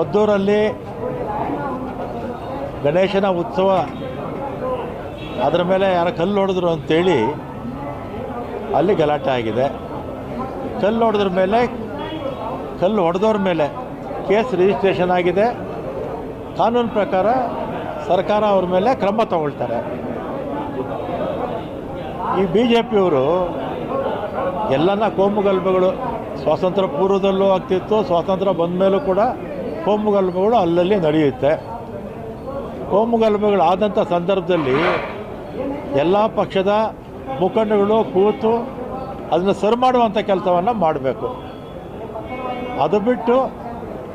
ಮದ್ದೂರಲ್ಲಿ ಗಣೇಶನ ಉತ್ಸವ, ಅದರ ಮೇಲೆ ಯಾರೋ ಕಲ್ಲು ಹೊಡೆದ್ರು ಅಂತೇಳಿ ಅಲ್ಲಿ ಗಲಾಟೆ ಆಗಿದೆ. ಕಲ್ಲು ಹೊಡೆದ್ರ ಮೇಲೆ, ಕಲ್ಲು ಹೊಡೆದವ್ರ ಮೇಲೆ ಕೇಸ್ ರಿಜಿಸ್ಟ್ರೇಷನ್ ಆಗಿದೆ. ಕಾನೂನು ಪ್ರಕಾರ ಸರ್ಕಾರ ಅವ್ರ ಮೇಲೆ ಕ್ರಮ ತಗೊಳ್ತಾರೆ. ಈ ಬಿ ಜೆ ಪಿಯವರು ಎಲ್ಲನ ಕೋಮುಗಲಭೆಗಳು ಸ್ವಾತಂತ್ರ್ಯ ಪೂರ್ವದಲ್ಲೂ ಆಗ್ತಿತ್ತು, ಸ್ವಾತಂತ್ರ್ಯ ಬಂದ ಮೇಲೂ ಕೂಡ ಕೋಮುಗಲಭೆಗಳು ಅಲ್ಲಲ್ಲಿ ನಡೆಯುತ್ತೆ. ಕೋಮುಗಲಭೆಗಳು ಆದಂಥ ಸಂದರ್ಭದಲ್ಲಿ ಎಲ್ಲ ಪಕ್ಷದ ಮುಖಂಡಗಳು ಕೂತು ಅದನ್ನು ಸರಿ ಮಾಡುವಂಥ ಕೆಲಸವನ್ನು ಮಾಡಬೇಕು. ಅದು ಬಿಟ್ಟು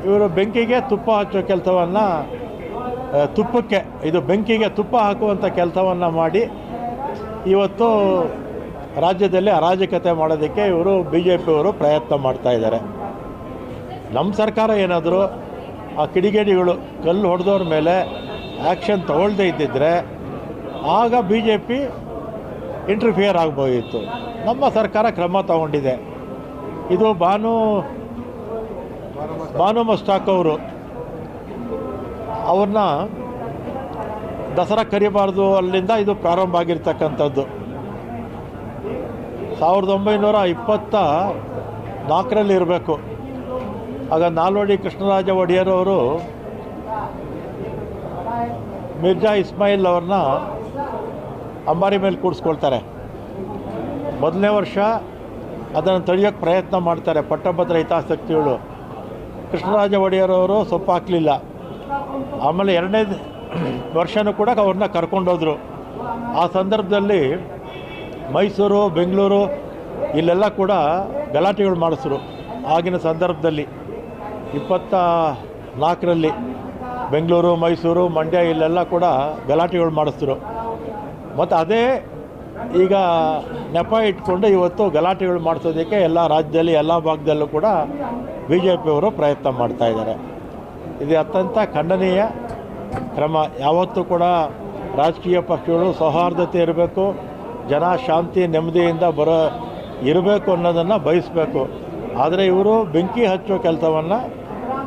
ಇವರು ಬೆಂಕಿಗೆ ತುಪ್ಪ ಹಚ್ಚೋ ಕೆಲಸವನ್ನು ತುಪ್ಪಕ್ಕೆ, ಇದು ಬೆಂಕಿಗೆ ತುಪ್ಪ ಹಾಕುವಂಥ ಕೆಲಸವನ್ನು ಮಾಡಿ ಇವತ್ತು ರಾಜ್ಯದಲ್ಲಿ ಅರಾಜಕತೆ ಮಾಡೋದಕ್ಕೆ ಇವರು ಬಿ ಜೆ ಪಿಯವರು ಪ್ರಯತ್ನ ಮಾಡ್ತಾ ಇದ್ದಾರೆ. ನಮ್ಮ ಸರ್ಕಾರ ಏನಾದರೂ ಆ ಕಿಡಿಗೇಡಿಗಳು ಕಲ್ಲು ಹೊಡೆದವ್ರ ಮೇಲೆ ಆ್ಯಕ್ಷನ್ ತಗೊಳ್ದೇ ಇದ್ದಿದ್ದರೆ ಆಗ ಬಿ ಜೆ ಪಿ ಇಂಟರ್ಫಿಯರ್ ಆಗ್ಬೋದಿತ್ತು. ನಮ್ಮ ಸರ್ಕಾರ ಕ್ರಮ ತಗೊಂಡಿದೆ. ಇದು ಭಾನು ಭಾನು ಮಸ್ತಾಕ್ ಅವರು ಅವ್ರನ್ನ ದಸರಾ ಕರಿಬಾರ್ದು ಅಲ್ಲಿಂದ ಇದು ಪ್ರಾರಂಭ ಆಗಿರ್ತಕ್ಕಂಥದ್ದು. ಸಾವಿರದ ಒಂಬೈನೂರ ಇಪ್ಪತ್ತ ನಾಲ್ಕರಲ್ಲಿ ಇರಬೇಕು. ಆಗ ನಾಲ್ವಡಿ ಕೃಷ್ಣರಾಜ ಒಡೆಯರ್ ಅವರು ಮಿರ್ಜಾ ಇಸ್ಮಾಯಿಲ್ ಅವ್ರನ್ನ ಅಂಬಾರಿ ಮೇಲೆ ಕೂಡಿಸ್ಕೊಳ್ತಾರೆ. ಮೊದಲನೇ ವರ್ಷ ಅದನ್ನು ತಡೆಯೋಕ್ಕೆ ಪ್ರಯತ್ನ ಮಾಡ್ತಾರೆ ಪಟ್ಟಭದ್ರ ಹಿತಾಸಕ್ತಿಗಳು. ಕೃಷ್ಣರಾಜ ಒಡೆಯರವರು ಸೊಪ್ಪು ಹಾಕಲಿಲ್ಲ. ಆಮೇಲೆ ಎರಡನೇ ವರ್ಷನೂ ಕೂಡ ಅವ್ರನ್ನ ಕರ್ಕೊಂಡೋದ್ರು. ಆ ಸಂದರ್ಭದಲ್ಲಿ ಮೈಸೂರು, ಬೆಂಗಳೂರು, ಇಲ್ಲೆಲ್ಲ ಕೂಡ ಗಲಾಟೆಗಳು ಮಾಡಿಸ್ರು ಆಗಿನ ಸಂದರ್ಭದಲ್ಲಿ. ಇಪ್ಪತ್ತ ನಾಲ್ಕರಲ್ಲಿ ಬೆಂಗಳೂರು, ಮೈಸೂರು, ಮಂಡ್ಯ ಇಲ್ಲೆಲ್ಲ ಕೂಡ ಗಲಾಟೆಗಳು ಮಾಡಿಸಿದ್ರು ಮತ್ತು ಅದೇ ಈಗ ನೆಪ ಇಟ್ಕೊಂಡು ಇವತ್ತು ಗಲಾಟೆಗಳು ಮಾಡಿಸೋದಕ್ಕೆ ಎಲ್ಲ ರಾಜ್ಯದಲ್ಲಿ ಎಲ್ಲ ಭಾಗದಲ್ಲೂ ಕೂಡ ಬಿ ಜೆ ಪಿಯವರು ಪ್ರಯತ್ನ ಮಾಡ್ತಾ ಇದ್ದಾರೆ. ಇದು ಅತ್ಯಂತ ಖಂಡನೀಯ ಕ್ರಮ. ಯಾವತ್ತೂ ಕೂಡ ರಾಜಕೀಯ ಪಕ್ಷಗಳು ಸೌಹಾರ್ದತೆ ಇರಬೇಕು, ಜನ ಶಾಂತಿ ನೆಮ್ಮದಿಯಿಂದ ಬರೋ ಇರಬೇಕು ಅನ್ನೋದನ್ನು ಬಯಸಬೇಕು. ಆದರೆ ಇವರು ಬೆಂಕಿ ಹಚ್ಚೋ ಕೆಲಸವನ್ನು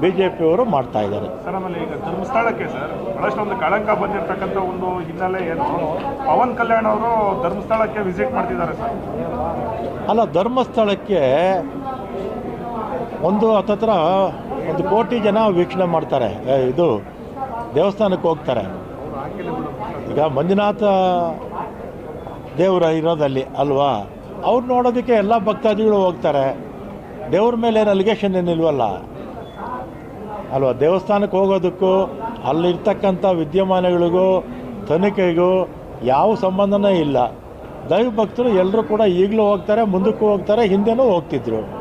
ಬಿ ಜೆ ಪಿಯವರು ಮಾಡ್ತಾ ಇದ್ದಾರೆ. ಸರ್ ಆಮೇಲೆ ಈಗ ಧರ್ಮಸ್ಥಳಕ್ಕೆ ಸರ್ ಬಹಳಷ್ಟು ಒಂದು ಕಳಂಕ ಬಂದಿರತಕ್ಕಂಥ ಒಂದು ಹಿನ್ನೆಲೆ ಏನು? ಪವನ್ ಕಲ್ಯಾಣ್ ಅವರು ಧರ್ಮಸ್ಥಳಕ್ಕೆ ವಿಸಿಟ್ ಮಾಡ್ತಿದ್ದಾರೆ ಸರ್. ಅಲ್ಲ ಧರ್ಮಸ್ಥಳಕ್ಕೆ ಒಂದು ಹತ್ತತ್ರ ಒಂದು ಕೋಟಿ ಜನ ವೀಕ್ಷಣೆ ಮಾಡ್ತಾರೆ. ಇದು ದೇವಸ್ಥಾನಕ್ಕೆ ಹೋಗ್ತಾರೆ. ಈಗ ಮಂಜುನಾಥ ದೇವರ ಇರೋದಲ್ಲಿ ಅಲ್ವಾ? ಅವ್ರು ನೋಡೋದಕ್ಕೆ ಎಲ್ಲ ಭಕ್ತಾದಿಗಳು ಹೋಗ್ತಾರೆ. ದೇವ್ರ ಮೇಲೆ ಏನು ಅಲಿಗೇಷನ್ ಏನಿಲ್ವಲ್ಲ? ಅಲ್ವಾ? ದೇವಸ್ಥಾನಕ್ಕೆ ಹೋಗೋದಕ್ಕೂ ಅಲ್ಲಿರ್ತಕ್ಕಂಥ ವಿದ್ಯಮಾನಗಳಿಗೂ ತನಿಖೆಗೂ ಯಾವ ಸಂಬಂಧನೇ ಇಲ್ಲ. ದೈವ ಭಕ್ತರು ಎಲ್ಲರೂ ಕೂಡ ಈಗಲೂ ಹೋಗ್ತಾರೆ ಮುಂದಕ್ಕೂ ಹೋಗ್ತಾರೆ ಹಿಂದೆನೂ ಹೋಗ್ತಿದ್ರು.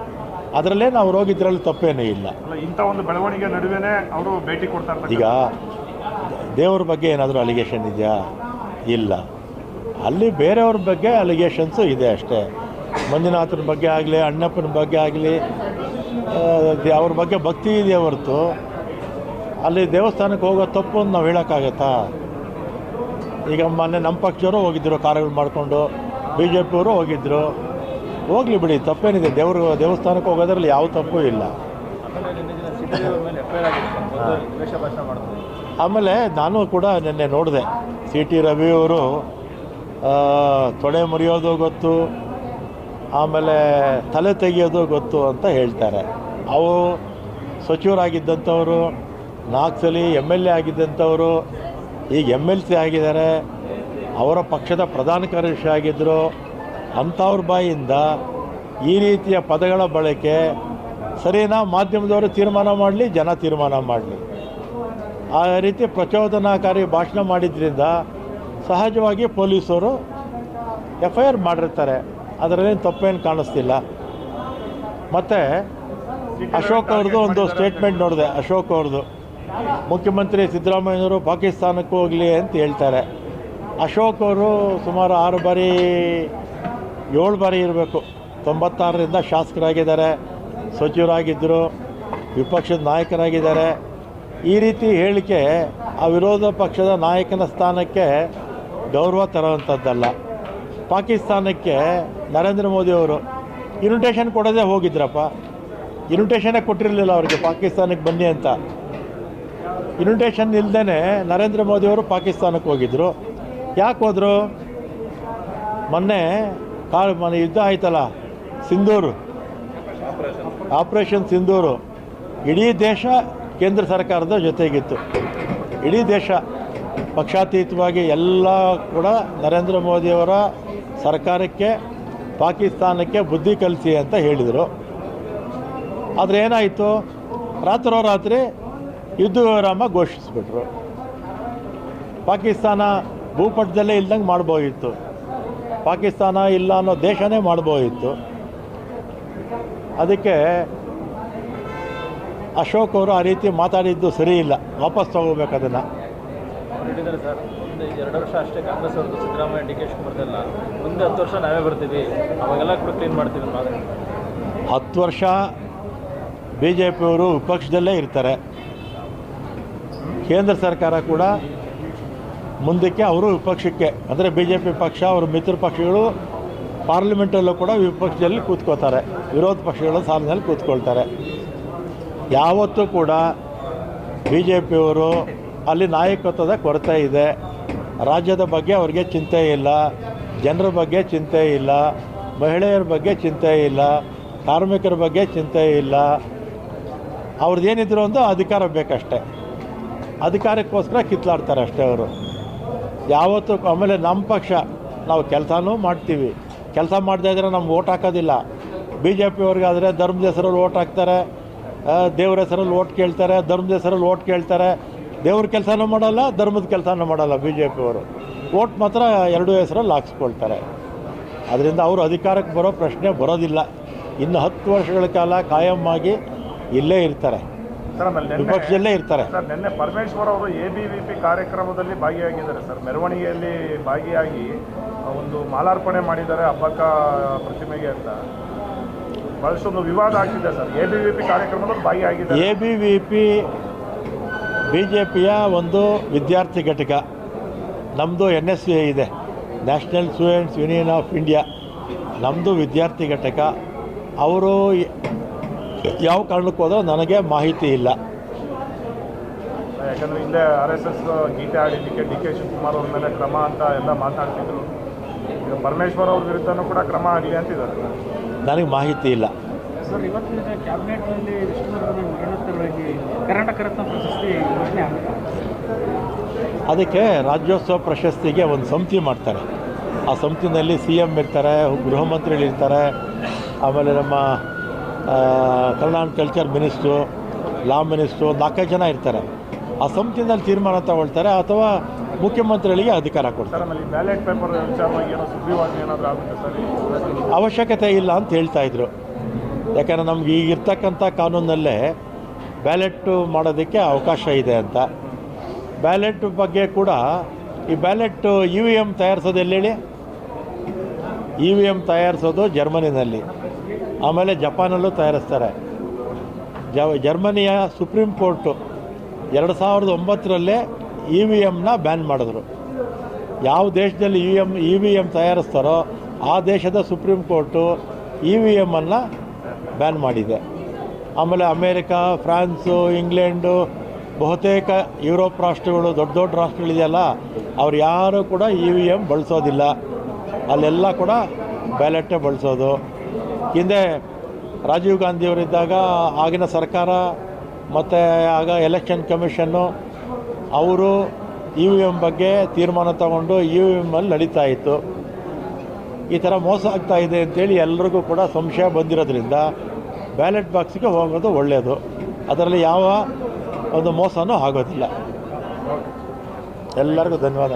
ಅದರಲ್ಲೇ ನಾವು ಹೋಗಿದ್ರಲ್ಲಿ ತಪ್ಪೇನೂ ಇಲ್ಲ. ಇಂಥ ಒಂದು ಬೆಳವಣಿಗೆ ನಡುವೆನೇ ಅವರು ಭೇಟಿ ಕೊಡ್ತಾರೆ ಈಗ ದೇವ್ರ ಬಗ್ಗೆ ಏನಾದರೂ ಅಲಿಗೇಷನ್ ಇದೆಯಾ? ಇಲ್ಲ. ಅಲ್ಲಿ ಬೇರೆಯವ್ರ ಬಗ್ಗೆ ಅಲಿಗೇಷನ್ಸು ಇದೆ ಅಷ್ಟೇ. ಮಂಜುನಾಥನ ಬಗ್ಗೆ ಆಗಲಿ, ಅಣ್ಣಪ್ಪನ ಬಗ್ಗೆ ಆಗಲಿ ಅವ್ರ ಬಗ್ಗೆ ಭಕ್ತಿ ಇದೆ ಹೊರತು? ಅಲ್ಲಿ ದೇವಸ್ಥಾನಕ್ಕೆ ಹೋಗೋ ತಪ್ಪು ಅಂತ ನಾವು ಹೇಳೋಕ್ಕಾಗತ್ತಾ? ಈಗ ಮೊನ್ನೆ ನಮ್ಮ ಪಕ್ಷವರು ಹೋಗಿದ್ದರು ಕಾರ್ಯಗಳು ಮಾಡಿಕೊಂಡು. ಬಿ ಜೆ ಪಿಯವರು ಹೋಗಿದ್ದರು ಹೋಗಲಿ ಬಿಡಿ, ತಪ್ಪೇನಿದೆ. ದೇವರು, ದೇವಸ್ಥಾನಕ್ಕೆ ಹೋಗೋದ್ರಲ್ಲಿ ಯಾವ ತಪ್ಪು ಇಲ್ಲ. ಆಮೇಲೆ ನಾನು ಕೂಡ ನಿನ್ನೆ ನೋಡಿದೆ. ಸಿ ಟಿ ರವಿಯವರು ತೊಡೆ ಮುರಿಯೋದು ಗೊತ್ತು. ಆಮೇಲೆ ತಲೆ ತೆಗೆಯೋದು ಗೊತ್ತು ಅಂತ ಹೇಳ್ತಾರೆ. ಅವು ಸಚಿವರಾಗಿದ್ದಂಥವರು, ನಾಲ್ಕು ಸಲ ಎಂ ಎಲ್ ಎ ಆಗಿದ್ದಂಥವರು, ಈಗ ಎಂ ಎಲ್ ಸಿ ಆಗಿದ್ದಾರೆ, ಅವರ ಪಕ್ಷದ ಪ್ರಧಾನ ಕಾರ್ಯದರ್ಶಿ ಆಗಿದ್ದರು ಅಂಥವ್ರ ಬಾಯಿಂದ ಈ ರೀತಿಯ ಪದಗಳ ಬಳಕೆ ಸರಿನಾ ಮಾಧ್ಯಮದವರು ತೀರ್ಮಾನ ಮಾಡಲಿ, ಜನ ತೀರ್ಮಾನ ಮಾಡಲಿ. ಆ ರೀತಿ ಪ್ರಚೋದನಾಕಾರಿ ಭಾಷಣ ಮಾಡಿದ್ರಿಂದ ಸಹಜವಾಗಿ ಪೊಲೀಸರು ಎಫ್ ಐ ಆರ್ ಮಾಡಿರ್ತಾರೆ. ಅದರಲ್ಲಿ ತಪ್ಪೇನು ಕಾಣಿಸ್ತಿಲ್ಲ. ಮತ್ತು ಅಶೋಕ್ ಅವ್ರದ್ದು ಒಂದು ಸ್ಟೇಟ್ಮೆಂಟ್ ನೋಡಿದೆ, ಅಶೋಕ್ ಅವ್ರದ್ದು. ಮುಖ್ಯಮಂತ್ರಿ ಸಿದ್ದರಾಮಯ್ಯನವರು ಪಾಕಿಸ್ತಾನಕ್ಕೆ ಹೋಗಲಿ ಅಂತ ಹೇಳ್ತಾರೆ. ಅಶೋಕ್ ಅವರು ಸುಮಾರು ಆರು ಬಾರಿ, ಏಳು ಬಾರಿ ಇರಬೇಕು. ತೊಂಬತ್ತಾರರಿಂದ ಶಾಸಕರಾಗಿದ್ದಾರೆ, ಸಚಿವರಾಗಿದ್ದರು, ವಿಪಕ್ಷದ ನಾಯಕರಾಗಿದ್ದಾರೆ. ಈ ರೀತಿ ಹೇಳಿಕೆ ಆ ವಿರೋಧ ಪಕ್ಷದ ನಾಯಕನ ಸ್ಥಾನಕ್ಕೆ ಗೌರವ ತರುವಂಥದ್ದಲ್ಲ. ಪಾಕಿಸ್ತಾನಕ್ಕೆ ನರೇಂದ್ರ ಮೋದಿಯವರು ಇನ್ವಿಟೇಷನ್ ಕೊಡೋದೇ ಹೋಗಿದ್ರಪ್ಪ. ಇನ್ವಿಟೇಷನೇ ಕೊಟ್ಟಿರಲಿಲ್ಲ ಅವರಿಗೆ, ಪಾಕಿಸ್ತಾನಕ್ಕೆ ಬನ್ನಿ ಅಂತ. ಇನ್ವಿಟೇಷನ್ ಇಲ್ಲದೇ ನರೇಂದ್ರ ಮೋದಿಯವರು ಪಾಕಿಸ್ತಾನಕ್ಕೆ ಹೋಗಿದ್ದರು ಯಾಕೆ ಹೋದರು? ಮೊನ್ನೆ ಕಾಲ್ ಮನೆ ಯುದ್ಧ ಆಯ್ತಲ್ಲ, ಸಿಂಧೂರು. ಆಪರೇಷನ್ ಸಿಂಧೂರು. ಇಡೀ ದೇಶ ಕೇಂದ್ರ ಸರ್ಕಾರದ ಜೊತೆಗಿತ್ತು. ಇಡೀ ದೇಶ ಪಕ್ಷಾತೀತವಾಗಿ ಎಲ್ಲ ಕೂಡ ನರೇಂದ್ರ ಮೋದಿಯವರ ಸರ್ಕಾರಕ್ಕೆ, ಪಾಕಿಸ್ತಾನಕ್ಕೆ ಬುದ್ಧಿ ಕಲಿಸಿ ಅಂತ ಹೇಳಿದರು. ಆದರೆ ಏನಾಯಿತು? ರಾತ್ರೋರಾತ್ರಿ ಯುದ್ಧ ವಿರಾಮ ಘೋಷಿಸಿಬಿಟ್ರು. ಪಾಕಿಸ್ತಾನ ಭೂಪಟದಲ್ಲೇ ಇಲ್ದಂಗೆ ಮಾಡ್ಬೋದಿತ್ತು. ಪಾಕಿಸ್ತಾನ ಇಲ್ಲ ಅನ್ನೋ ದೇಶನೇ ಮಾಡ್ಬೋದಿತ್ತು. ಅದಕ್ಕೆ ಅಶೋಕ್ ಅವರು ಆ ರೀತಿ ಮಾತಾಡಿದ್ದು ಸರಿ ಇಲ್ಲ. ವಾಪಸ್ ತಗೋಬೇಕು ಅದನ್ನು. ಮುಂದೆ ಎರಡು ವರ್ಷ ಅಷ್ಟೇ ಕಾಂಗ್ರೆಸ್ ಅವ್ರದ್ದು ಸಿದ್ದರಾಮಯ್ಯ ಡಿ ಕೆ ಮುಂದೆ ಹತ್ತು ವರ್ಷ ನಾವೇ ಬರ್ತೀವಿ. ಅವಾಗೆಲ್ಲ ಕೂಡ ಕ್ಲೀನ್ ಮಾಡ್ತೀವಿ ನಾವು ಹತ್ತು ವರ್ಷ ಬಿ ಜೆ ಪಿಯವರು ವಿಪಕ್ಷದಲ್ಲೇ ಇರ್ತಾರೆ. ಕೇಂದ್ರ ಸರ್ಕಾರ ಕೂಡ ಮುಂದಕ್ಕೆ ಅವರು ವಿಪಕ್ಷಕ್ಕೆ, ಅಂದರೆ ಬಿ ಜೆ ಪಿ ಪಕ್ಷ, ಅವರ ಮಿತ್ರ ಪಕ್ಷಗಳು ಪಾರ್ಲಿಮೆಂಟಲ್ಲೂ ಕೂಡ ವಿಪಕ್ಷದಲ್ಲಿ ಕೂತ್ಕೋತಾರೆ ವಿರೋಧ ಪಕ್ಷಗಳ ಸಾಲಿನಲ್ಲಿ ಕೂತ್ಕೊಳ್ತಾರೆ. ಯಾವತ್ತೂ ಕೂಡ ಬಿ ಜೆ ಪಿಯವರು ಅಲ್ಲಿ ನಾಯಕತ್ವದ ಕೊರತೆ ಇದೆ. ರಾಜ್ಯದ ಬಗ್ಗೆ ಅವ್ರಿಗೆ ಚಿಂತೆ ಇಲ್ಲ, ಜನರ ಬಗ್ಗೆ ಚಿಂತೆ ಇಲ್ಲ, ಮಹಿಳೆಯರ ಬಗ್ಗೆ ಚಿಂತೆ ಇಲ್ಲ, ಕಾರ್ಮಿಕರ ಬಗ್ಗೆ ಚಿಂತೆ ಇಲ್ಲ. ಅವ್ರದ್ದೇನಿದ್ರು ಒಂದು ಅಧಿಕಾರ ಬೇಕಷ್ಟೆ. ಅಧಿಕಾರಕ್ಕೋಸ್ಕರ ಕಿತ್ಲಾಡ್ತಾರೆ ಅಷ್ಟೇ ಅವರು. ಯಾವತ್ತೂ ಆಮೇಲೆ ನಮ್ಮ ಪಕ್ಷ, ನಾವು ಕೆಲಸನೂ ಮಾಡ್ತೀವಿ. ಕೆಲಸ ಮಾಡದೇ ಇದ್ರೆ ನಮ್ಗೆ ಓಟ್ ಹಾಕೋದಿಲ್ಲ. ಬಿ ಜೆ ಪಿಯವ್ರಿಗಾದರೆ ಧರ್ಮದ ಹೆಸರಲ್ಲಿ ಓಟ್ ಹಾಕ್ತಾರೆ ದೇವ್ರ ಹೆಸರಲ್ಲಿ ಓಟ್ ಕೇಳ್ತಾರೆ, ಧರ್ಮದ ಹೆಸರಲ್ಲಿ ಓಟ್ ಕೇಳ್ತಾರೆ. ದೇವ್ರ ಕೆಲಸನೂ ಮಾಡಲ್ಲ ಧರ್ಮದ ಕೆಲಸನೂ ಮಾಡಲ್ಲ ಬಿ ಜೆ ಪಿಯವರು ಓಟ್ ಮಾತ್ರ ಎರಡೂ ಹೆಸರಲ್ಲಿ ಹಾಕ್ಸ್ಕೊಳ್ತಾರೆ. ಅದರಿಂದ ಅವರು ಅಧಿಕಾರಕ್ಕೆ ಬರೋ ಪ್ರಶ್ನೆ ಬರೋದಿಲ್ಲ. ಇನ್ನು ಹತ್ತು ವರ್ಷಗಳ ಕಾಲ ಕಾಯಂ ಆಗಿ ಇಲ್ಲೇ ಇರ್ತಾರೆ. ವಿಪಕ್ಷದಲ್ಲೇ ಇರ್ತಾರೆ. ಸರ್ ನಿನ್ನೆ ಪರಮೇಶ್ವರ್ ಅವರು ಎ ಬಿ ವಿ ಪಿ ಕಾರ್ಯಕ್ರಮದಲ್ಲಿ ಭಾಗಿಯಾಗಿದ್ದಾರೆ ಸರ್. ಮೆರವಣಿಗೆಯಲ್ಲಿ ಭಾಗಿಯಾಗಿ ಒಂದು ಮಾಲಾರ್ಪಣೆ ಮಾಡಿದ್ದಾರೆ ಅಬ್ಬಕ್ಕ ಪ್ರತಿಮೆಗೆ ಅಂತ. ಬಹಳಷ್ಟೊಂದು ವಿವಾದ ಆಗ್ತಿದೆ sir. A B V P ಕಾರ್ಯಕ್ರಮದಲ್ಲಿ ಭಾಗಿಯಾಗಿದೆ A B V P B J ಪಿಯ ಒಂದು ವಿದ್ಯಾರ್ಥಿ ಘಟಕ. ನಮ್ಮದು ಎನ್ ಎಸ್ ಯು ಇದೆ. National students union of India. ನಮ್ಮದು ವಿದ್ಯಾರ್ಥಿ ಘಟಕ. ಅವರು ಯಾವ ಕಾರಣಕ್ಕೆ ಹೋದ್ರೋ ನನಗೆ ಮಾಹಿತಿ ಇಲ್ಲ. ಯಾಕಂದ್ರೆ ಹಿಂದೆ ಆರ್ ಎಸ್ ಎಸ್ ಗೀತೆ ಆಡಿದ್ದಕ್ಕೆ ಡಿ ಕೆ ಶಿವಕುಮಾರ್ ಅವ್ರ ಮೇಲೆ ಕ್ರಮ ಅಂತ ಎಲ್ಲ ಮಾತಾಡ್ತಿದ್ರು. ಈಗ ಪರಮೇಶ್ವರ್ ಅವ್ರ ವಿರುದ್ಧನೂ ಕೂಡ ಕ್ರಮ ಆಗಲಿ ಅಂತಿದ್ದಾರೆ. ನನಗೆ ಮಾಹಿತಿ ಇಲ್ಲ. ಸರ್ ಇವತ್ತಿನ ಕ್ಯಾಬಿನೆಟ್ನಲ್ಲಿ ವಿಷ್ಣುವರ್ಧನ ಮರಣೋತ್ತರವಾಗಿ ಕರ್ನಾಟಕ ರತ್ನ ಪ್ರಶಸ್ತಿ ಘೋಷಣೆ ಆಗುತ್ತೆ? ಅದಕ್ಕೆ ರಾಜ್ಯೋತ್ಸವ ಪ್ರಶಸ್ತಿಗೆ ಒಂದು ಸಮಿತಿ ಮಾಡ್ತಾರೆ. ಆ ಸಮಿತಿನಲ್ಲಿ ಸಿ ಎಂ ಇರ್ತಾರೆ ಗೃಹ ಮಂತ್ರಿಗಳು ಇರ್ತಾರೆ ಆಮೇಲೆ ನಮ್ಮ Kannada and culture minister law minister ನಾಲ್ಕೈದು ಜನ ಇರ್ತಾರೆ. ಆ ಸಮಿತಿನಲ್ಲಿ ತೀರ್ಮಾನ ತಗೊಳ್ತಾರೆ ಅಥವಾ ಮುಖ್ಯಮಂತ್ರಿಗಳಿಗೆ ಅಧಿಕಾರ ಕೊಡ್ತಾರೆ. ಸರ್ ಆಮೇಲೆ ಬ್ಯಾಲೆಟ್ ಪೇಪರ್ ವಿಚಾರವಾಗಿ ಏನೋ ಸುಗ್ರೀವಾಜ್ಞೆ ಏನಾದರೂ ಆಗುತ್ತೆ ಸರ್? ಅವಶ್ಯಕತೆ ಇಲ್ಲ ಅಂತ ಹೇಳ್ತಾ ಇದ್ರು. ಯಾಕಂದರೆ ನಮ್ಗೆ ಈಗ ಇರ್ತಕ್ಕಂಥ ಕಾನೂನಲ್ಲೇ ಬ್ಯಾಲೆಟ್ಟು ಮಾಡೋದಕ್ಕೆ ಅವಕಾಶ ಇದೆ ಅಂತ. ಬ್ಯಾಲೆಟ್ ಬಗ್ಗೆ ಕೂಡ ಈ ಬ್ಯಾಲೆಟ್ಟು ಇ ವಿ ಎಂ ತಯಾರಿಸೋದು ಎಲ್ಲೇಳಿ ಇ ವಿ ಎಂ ತಯಾರಿಸೋದು ಜರ್ಮನಿನಲ್ಲಿ. ಆಮೇಲೆ ಜಪಾನಲ್ಲೂ ತಯಾರಿಸ್ತಾರೆ. ಜ ಜರ್ಮನಿಯ ಸುಪ್ರೀಂ ಕೋರ್ಟು ಎರಡು ಸಾವಿರದ ಒಂಬತ್ತರಲ್ಲೇ ಇ ವಿ ಎಮ್ನ ಬ್ಯಾನ್ ಮಾಡಿದ್ರು. ಯಾವ ದೇಶದಲ್ಲಿ E M E V M ತಯಾರಿಸ್ತಾರೋ ಆ ದೇಶದ ಸುಪ್ರೀಂ ಕೋರ್ಟು ಇ ವಿ ಎಮ್ಮನ್ನು ಬ್ಯಾನ್ ಮಾಡಿದೆ. ಆಮೇಲೆ ಅಮೇರಿಕಾ, ಫ್ರಾನ್ಸು, ಇಂಗ್ಲೆಂಡು, ಬಹುತೇಕ ಯುರೋಪ್ ರಾಷ್ಟ್ರಗಳು, ದೊಡ್ಡ ದೊಡ್ಡ ರಾಷ್ಟ್ರಗಳಿದೆಯಲ್ಲ, ಅವ್ರು ಯಾರೂ ಕೂಡ ಇ ವಿ ಎಂ ಬಳಸೋದಿಲ್ಲ. ಅಲ್ಲೆಲ್ಲ ಕೂಡ ಬ್ಯಾಲೆಟೇ ಬಳಸೋದು. ಹಿಂದೆ ರಾಜೀವ್ ಗಾಂಧಿಯವರಿದ್ದಾಗ ಆಗಿನ ಸರ್ಕಾರ, ಮತ್ತು ಆಗ ಎಲೆಕ್ಷನ್ ಕಮಿಷನ್ನು, ಅವರು ಇ ವಿ ಎಂ ಬಗ್ಗೆ ತೀರ್ಮಾನ ತಗೊಂಡು ಇ ವಿ ಎಮ್ಮಲ್ಲಿ ನಡೀತಾ ಇತ್ತು. ಈ ಥರ ಮೋಸ ಆಗ್ತಾ ಇದೆ ಅಂತೇಳಿ ಎಲ್ರಿಗೂ ಕೂಡ ಸಂಶಯ ಬಂದಿರೋದ್ರಿಂದ ಬ್ಯಾಲೆಟ್ ಬಾಕ್ಸಿಗೆ ಹೋಗೋದು ಒಳ್ಳೆಯದು ಅದರಲ್ಲಿ ಯಾವ ಒಂದು ಮೋಸನೂ ಆಗೋದಿಲ್ಲ. ಎಲ್ಲರಿಗೂ ಧನ್ಯವಾದ